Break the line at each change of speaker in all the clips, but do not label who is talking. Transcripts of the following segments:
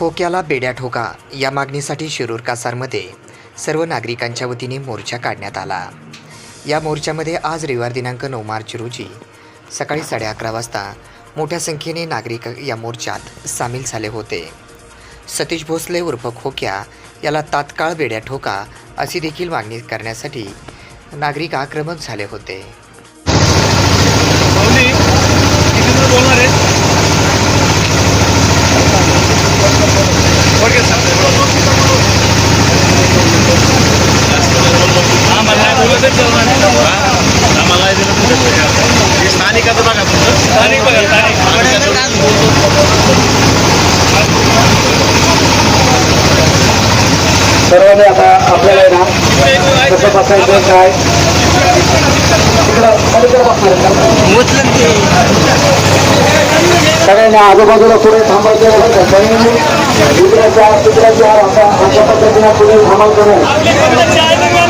खोक्याला बेड्या ठोका या मागणीसाठी शिरूर कासारमध्ये सर्व नागरिकांच्या वतीने मोर्चा काढण्यात आला. या मोर्चामध्ये आज रविवार दिनांक नऊ मार्च रोजी सकाळी साडे अकरा वाजता मोठ्या संख्येने नागरिक या मोर्चात सामील झाले होते. सतीश भोसले उर्फ खोक्या याला तात्काळ बेड्या ठोका अशी देखील मागणी करण्यासाठी नागरिक आक्रमक झाले होते.
हे स्थानिकाचं बघा तुमचं स्थानिक बघा स्थानिक.
सर्वांनी आता आपल्याला ना कसं बसायचं काय? सगळ्यांनी आजूबाजूला पुढे थांबायचे इकडे चार तिकडे चार असा अशा पद्धतीने पुढे थांबायचं नाही.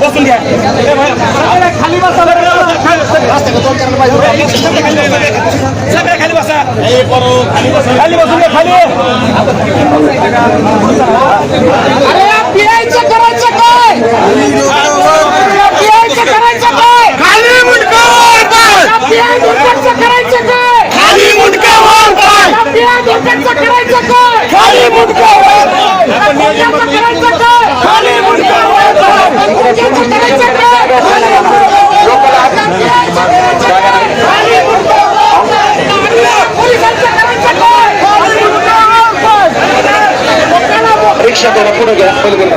बसून घ्या खाली बसा सगळे खाली बसा खाली बसून घ्या खाली
अरे
रिक्षा थोडं पुढे घ्या पलीकडे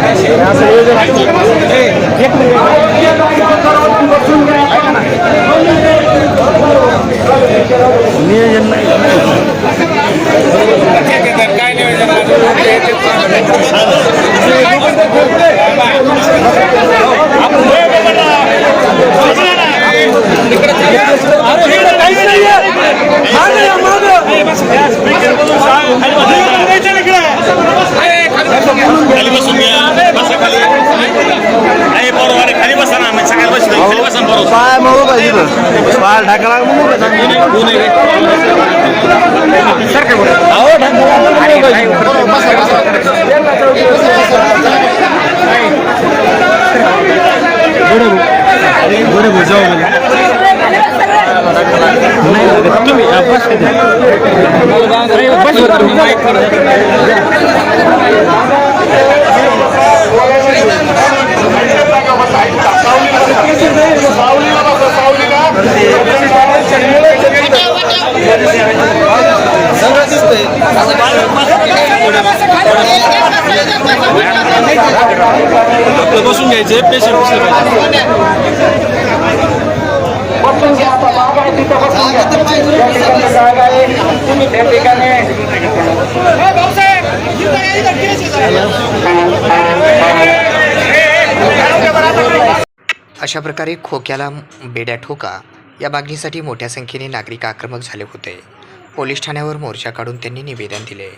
谢谢，谢谢。
पाय मऊ पाहिजे पाय ढाकला
आपलं घ्यायचे
आहे त्या
अशा प्रकारे खोक्याला बेड्या ठोका या मागणीसाठी मोठ्या संख्येने नागरिक आक्रमक झाले होते. पोलीस ठाण्यावर मोर्चा काढून त्यांनी निवेदन दिले.